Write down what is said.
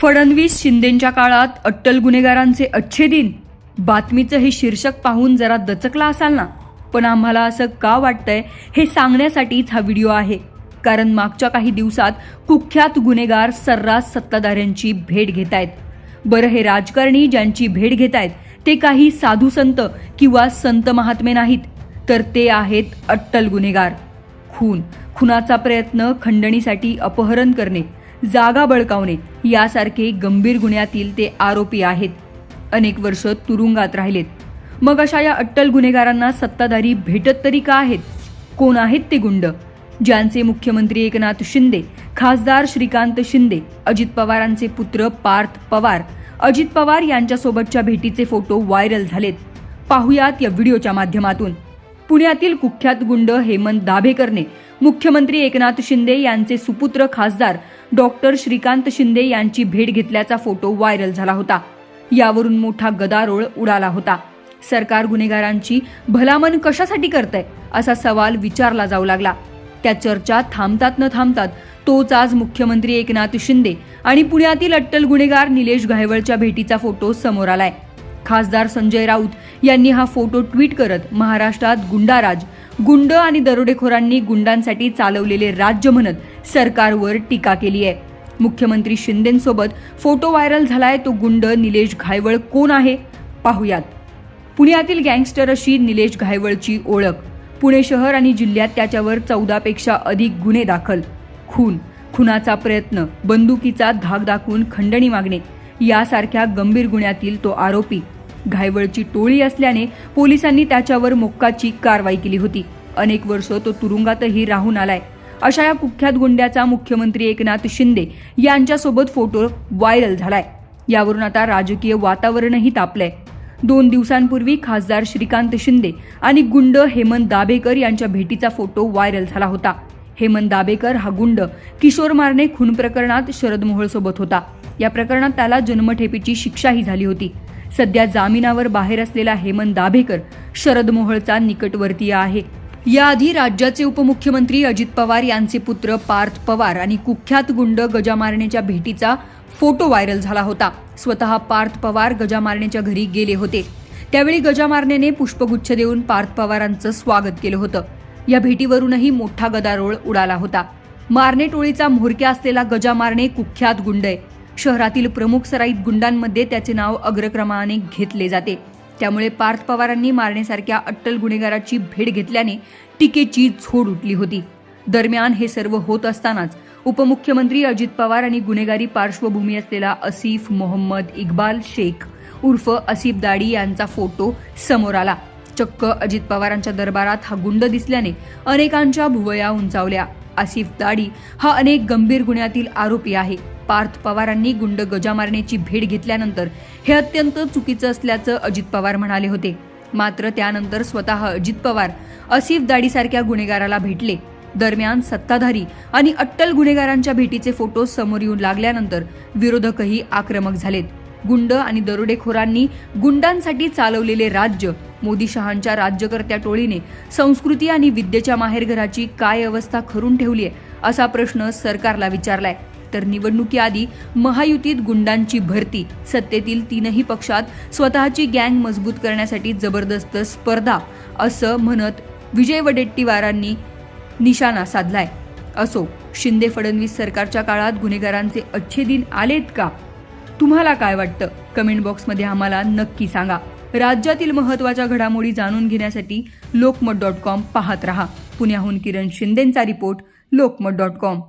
फडणवीस शिंदेच्या काळात अट्टल गुन्हेगारांचे अच्छे दिन बातमीचं हे शीर्षक पाहून जरा दचकला असाल ना? पण आम्हाला असं का वाटतंय हे सांगण्यासाठीच हा व्हिडिओ आहे. कारण मागच्या काही दिवसात कुख्यात गुन्हेगार सर्रास सत्ताधाऱ्यांची भेट घेत आहेत बरं हे राजकारणी ज्यांची भेट घेत आहेत ते काही साधू संत किंवा संत महात्मे नाहीत तर ते आहेत अट्टल गुन्हेगार. खून खुनाचा प्रयत्न खंडणीसाठी अपहरण करणे. जागा बळकावणे यासारखे गंभीर गुन्ह्यातील ते आरोपी आहेत. अनेक वर्ष तुरुंगात राहिलेत. मग अशा या अट्टल गुन्हेगारांना सत्ताधारी भेटत तरी का आहेत? कोण आहेत ते गुंड? ज्यांचे मुख्यमंत्री एकनाथ शिंदे खासदार श्रीकांत शिंदे अजित पवारांचे पुत्र पार्थ पवार अजित पवार यांच्यासोबतच्या भेटीचे फोटो व्हायरल झालेत. पाहुयात या व्हिडिओच्या माध्यमातून. पुण्यातील कुख्यात गुंड हेमंत दाभेकरने मुख्यमंत्री एकनाथ शिंदे यांचे सुपुत्र खासदार डॉक्टर श्रीकांत शिंदे यांची भेट घेतल्याचा फोटो व्हायरल झाला होता. यावरून मोठा गदारोळ उडाला होता. सरकार गुन्हेगारांची भलामण कशासाठी करतंय असा सवाल विचारला जाऊ लागला. त्या चर्चा थांबतात न थांबतात तोच आज मुख्यमंत्री एकनाथ शिंदे आणि पुण्यातील अट्टल गुन्हेगार निलेश घायवळच्या भेटीचा फोटो समोर आलाय. खासदार संजय राऊत यांनी हा फोटो ट्विट करत महाराष्ट्रात गुंडाराज गुंड आणि दरोडेखोरांनी गुंडांसाठी चालवलेले राज्य म्हणत सरकारवर टीका केली आहे. मुख्यमंत्री शिंदेंसोबत फोटो व्हायरल झालाय तो गुंड निलेश घायवळ कोण आहे? पाहुयात. पुण्यातील गँगस्टर अशी निलेश घायवळची ओळख. पुणे शहर आणि जिल्ह्यात त्याच्यावर चौदापेक्षा अधिक गुन्हे दाखल. खून खुनाचा प्रयत्न बंदुकीचा धाक दाखवून खंडणी मागणे. यासारख्या गंभीर गुन्ह्यातील तो आरोपी घायवळची टोळी असल्याने पोलिसांनी त्याच्यावर मोक्काची कारवाई केली होती. अनेक वर्ष तो तुरुंगातही राहून आलाय. अशा या कुख्यात गुंड्याचा मुख्यमंत्री एकनाथ शिंदे यांच्यासोबत फोटो व्हायरल झालाय. यावरून आता राजकीय वातावरणही तापलंय. दोन दिवसांपूर्वी खासदार श्रीकांत शिंदे आणि गुंड हेमंत दाभेकर यांच्या भेटीचा फोटो व्हायरल झाला होता. हेमंत दाभेकर हा गुंड किशोर मारणे खून प्रकरणात शरद मोहोळसोबत होता. या प्रकरणात त्याला जन्मठेपेची शिक्षाही झाली होती. सध्या जामिनावर बाहेर असलेला हेमंत दाभेकर शरद मोहळचा निकटवर्तीय आहे. याआधी राज्याचे उपमुख्यमंत्री अजित पवार यांचे पुत्र पार्थ पवार आणि कुख्यात गुंड गजा मारण्याच्या भेटीचा फोटो व्हायरल झाला होता. स्वतः पार्थ पवार गजा मारण्याच्या घरी गेले होते. त्यावेळी गजा मारण्याने पुष्पगुच्छ देऊन पार्थ पवारांचं स्वागत केलं होतं. या भेटीवरूनही मोठा गदारोळ उडाला होता. मारणे टोळीचा म्होरक्या असलेला गजा मारणे कुख्यात गुंड आहे. शहरातील प्रमुख सराईत गुंडांमध्ये त्याचे नाव अग्रक्रमाने घेतले जाते. त्यामुळे पार्थ पवारांनी मारण्यासारख्या अट्टल गुन्हेगाराची भेट घेतल्याने टीकेची झोड उठली होती. दरम्यान हे सर्व होत असतानाच उपमुख्यमंत्री अजित पवार आणि गुन्हेगारी पार्श्वभूमी असलेला असिफ मोहम्मद इक्बाल शेख उर्फ असिफ दाडी यांचा फोटो समोर आला. चक्क अजित पवारांच्या दरबारात हा गुंड दिसल्याने अनेकांच्या भुवया उंचावल्या. आसिफ दाडी हा अनेक गंभीर गुन्ह्यातील आरोपी आहे. पार्थ पवारांनी गुंड गजा मारण्याची भेट घेतल्यानंतर हे अत्यंत चुकीचं असल्याचं अजित पवार म्हणाले होते. मात्र त्यानंतर स्वतः अजित पवार असिफ दाडीसारख्या गुन्हेगाराला भेटले. दरम्यान सत्ताधारी आणि अट्टल गुन्हेगारांच्या भेटीचे फोटो समोर येऊन लागल्यानंतर विरोधकही आक्रमक झालेत. गुंड आणि दरोडेखोरांनी गुंडांसाठी चालवलेले राज्य मोदी शहांच्या राज्यकर्त्या टोळीने संस्कृती आणि विद्येच्या माहेरघराची काय अवस्था करून ठेवली आहे असा प्रश्न सरकारला विचारलाय. तर निवडणुकीआधी महायुतीत गुंडांची भरती सत्तेतील तीनही पक्षात स्वतःची गँग मजबूत करण्यासाठी जबरदस्त स्पर्धा असं म्हणत विजय वडेट्टीवारांनी निशाणा साधलाय. असो शिंदे फडणवीस सरकारच्या काळात गुन्हेगारांचे अच्छे दिन आलेत का? तुम्हाला काय वाटतं? कमेंट बॉक्समध्ये आम्हाला नक्की सांगा. राज्यातील महत्त्वाच्या घडामोडी जाणून घेण्यासाठी लोकमत डॉट कॉम पाहत रहा. पुण्याहून किरण शिंदेंचा रिपोर्ट लोकमत डॉट कॉम.